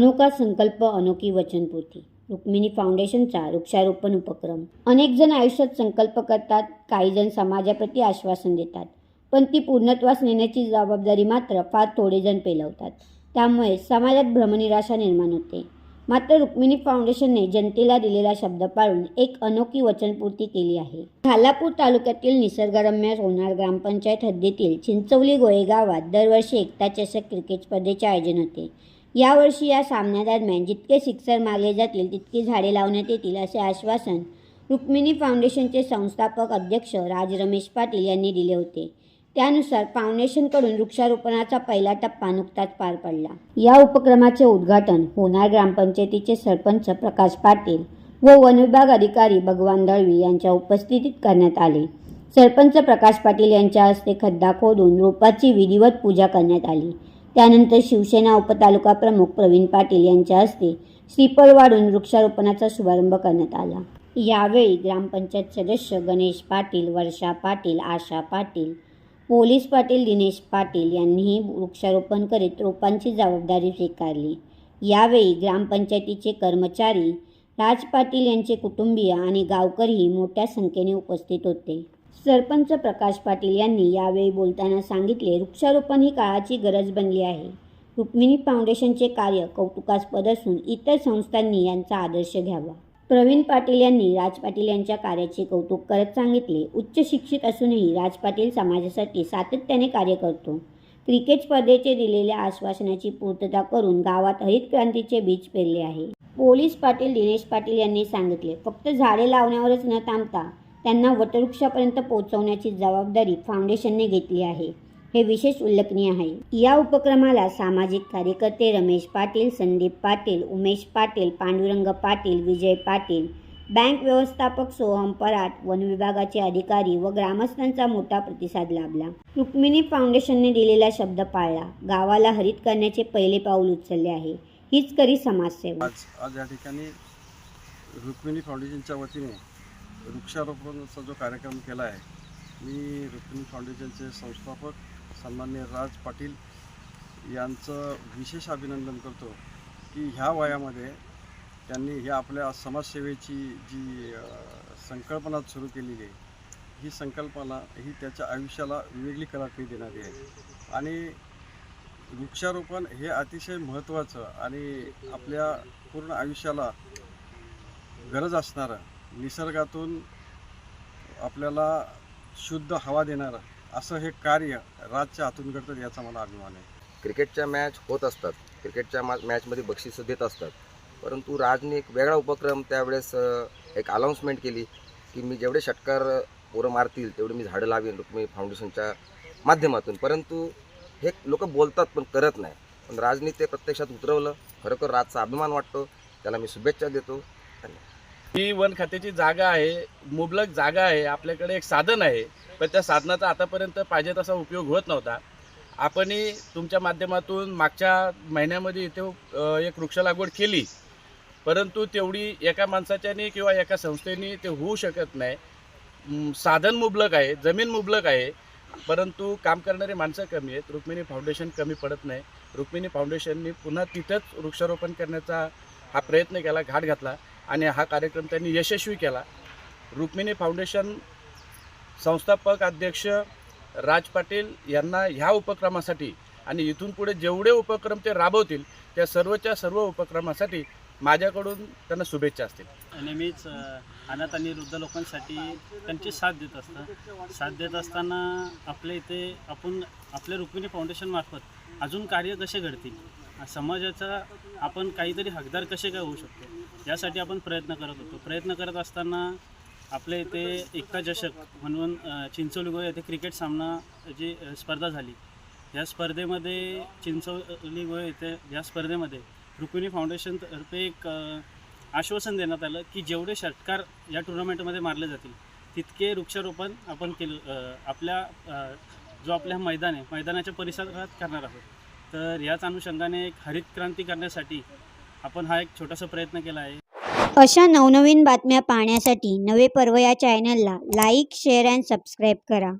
अनोखा संकल्प अनोखी वचनपूर्ती. रुक्मिणी फाउंडेशनचा वृक्षारोपण उपक्रम. अनेक जण आयुष्यात संकल्प करतात काही जण समाजाप्रती आश्वासन देतात. पण ती पूर्णत्वास नेण्याची जबाबदारी मात्र फार थोडे जण पेलवतात. त्यामुळे समाजात भ्रमनिराशा निर्माण होते. मात्र रुक्मिणी फाउंडेशनने जनतेला दिलेला शब्द पाळून एक अनोखी वचनपूर्ती केली आहे. खालापूर तालुक्यातील निसर्गरम्य होणार ग्रामपंचायत हद्दीतील चिंचवली गोळे गावात दरवर्षी एकता चषक क्रिकेट स्पर्धेचे आयोजन होते. यावर्षी या सामन्यादरम्यान जितके सिक्सर मारले जातील तितकी झाडे लावण्यात येतील असे आश्वासन रुक्मिणी फाउंडेशनचे संस्थापक अध्यक्ष राज रमेश पाटील यांनी दिले होते. त्यानुसार फाउंडेशनकडून वृक्षारोपणाचा पहिला टप्पा नुकताच पार पडला. या उपक्रमाचे उद्घाटन होणार ग्रामपंचायतीचे सरपंच प्रकाश पाटील व वनविभाग अधिकारी भगवान दळवी यांच्या उपस्थितीत करण्यात आले. सरपंच प्रकाश पाटील यांच्या हस्ते खड्डा खोदून रोपाची विधिवत पूजा करण्यात आली. त्यानंतर शिवसेना उपतालुका प्रमुख प्रवीण पाटील यांच्या हस्ते श्रीफळ वाढून वृक्षारोपणाचा शुभारंभ करण्यात आला. यावेळी ग्रामपंचायत सदस्य गणेश पाटील वर्षा पाटील आशा पाटील पोलीस पाटील दिनेश पाटील यांनीही वृक्षारोपण करीत रोपांची जबाबदारी स्वीकारली. यावेळी ग्रामपंचायतीचे कर्मचारी राज पाटील यांचे कुटुंबीय आणि गावकरीही मोठ्या संख्येने उपस्थित होते. सरपंच प्रकाश पाटील यांनी यावेळी बोलताना सांगितले वृक्षारोपण ही काळाची गरज बनली आहे. रुक्मिणी फाउंडेशनचे कार्य कौतुकास्पद असून इतर संस्थांनी यांचा आदर्श घ्यावा. प्रवीण पाटील यांनी राज पाटील यांच्या कार्याचे कौतुक करत सांगितले उच्च शिक्षित असूनही राज पाटील समाजासाठी सातत्याने कार्य करतो. क्रिकेट स्पर्धेचे दिलेल्या आश्वासनाची पूर्तता करून गावात हरित क्रांतीचे बीज पेरले आहे. पोलीस पाटील दिनेश पाटील यांनी सांगितले फक्त झाडे लावण्यावरच न थांबता त्यांना वटवृक्षापर्यंत पोहोचवण्याची जबाबदारी फाउंडेशनने घेतली आहे. हे विशेष उल्लेखनीय आहे. या उपक्रमाला सामाजिक कार्यकर्ते रमेश पाटील संदीप पाटील उमेश पाटील पांडुरंग पाटील विजय पाटील बँक व्यवस्थापक सोहम पराट वन विभागाचे अधिकारी व ग्रामस्थांचा मोठा प्रतिसाद लाभला. रुक्मिणी फाउंडेशनने दिलेला शब्द पाळला. गावाला हरित करण्याचे पहिले पाऊल उचलले आहे. हीच करी समाजसेवा. आज आज या ठिकाणी रुक्मिणी फाउंडेशनच्या वतीने वृक्षारोपणाचा जो कार्यक्रम केला आहे मी रुक्मिणी फाउंडेशनचे संस्थापक सन्मान्य राज पाटील यांचं विशेष अभिनंदन करतो की ह्या वयामध्ये त्यांनी ह्या आपल्या समाजसेवेची जी संकल्पना सुरू केलेली आहे ही संकल्पना ही त्याच्या आयुष्याला वेगळी कलाटणी देणारी आहे. आणि वृक्षारोपण हे अतिशय महत्त्वाचं आणि आपल्या पूर्ण आयुष्याला गरज असणारं निसर्गातून आपल्याला शुद्ध हवा देणारं असं हे कार्य राजच्या हातून घडतं याचा मला अभिमान आहे. क्रिकेटच्या मॅच होत असतात. क्रिकेटच्या मॅ मॅचमध्ये बक्षिसं देत असतात. परंतु राजने एक वेगळा उपक्रम त्यावेळेस एक अनाऊन्समेंट केली की मी जेवढे षटकार पोरं मारतील तेवढे मी झाडं लावेन रुक्मी फाउंडेशनच्या माध्यमातून. परंतु हे लोक बोलतात पण करत नाही. पण राजनी ते प्रत्यक्षात उतरवलं. खरोखर राजचा अभिमान वाटतो. त्याला मी शुभेच्छा देतो. धन्यवाद. ही वन खात्याची जागा आहे मुबलक जागा आहे आपल्याकडे एक साधन आहे. पण त्या साधनाचा आतापर्यंत पाहिजे तसा उपयोग होत नव्हता. आपणही तुमच्या माध्यमातून मागच्या महिन्यामध्ये इथे एक वृक्ष लागवड केली. परंतु तेवढी एका माणसाच्याने किंवा एका संस्थेने ते होऊ शकत नाही. साधन मुबलक आहे जमीन मुबलक आहे. परंतु काम करणारी माणसं कमी आहेत. रुक्मिणी फाउंडेशन कमी पडत नाही. रुक्मिणी फाउंडेशननी पुन्हा तिथंच वृक्षारोपण करण्याचा हा प्रयत्न केला घाट घातला. आणि हा कार्यक्रम त्यांनी यशस्वी केला. रुक्मिणी फाउंडेशन संस्थापक अध्यक्ष राज पाटील यांना ह्या उपक्रमासाठी आणि इथून पुढे जेवढे उपक्रम ते राबवतील त्या सर्वच्या सर्व उपक्रमासाठी माझ्याकडून त्यांना शुभेच्छा असतील. नेहमीच अनाथ आणि वृद्ध लोकांसाठी त्यांची साथ देत असतात. साथ देत असताना आपल्या इथे आपण आपल्या रुक्मिणी फाउंडेशनमार्फत अजून कार्य कसे घडतील? समाजाचा आपण काहीतरी हकदार कसे काय होऊ शकतो? यासाठी आपण प्रयत्न करत होतो. प्रयत्न करत असताना आपल्या इथे एकता चषक म्हणून चिंचोलीगोळ चिंचोली येथे क्रिकेट सामना जी स्पर्धा झाली. या स्पर्धेमध्ये चिंचोली गोवा येथे या स्पर्धेमध्ये रुक्मिणी फाउंडेशनतर्फे एक आश्वासन देण्यात आलं की जेवढे षटकार या टुर्नामेंटमध्ये मारले जातील तितके वृक्षारोपण आपण केलं आपल्या जो आपल्या मैदान आहे मैदानाच्या परिसरात करणार आहोत. तर याच अनुषंगाने एक हरित क्रांती करण्यासाठी आपण हा एक छोटासा प्रयत्न केला आहे. अशा नवनवीन बातम्या पाहण्यासाठी नवे पर्व या चॅनलला लाईक शेअर अँड सबस्क्राईब करा.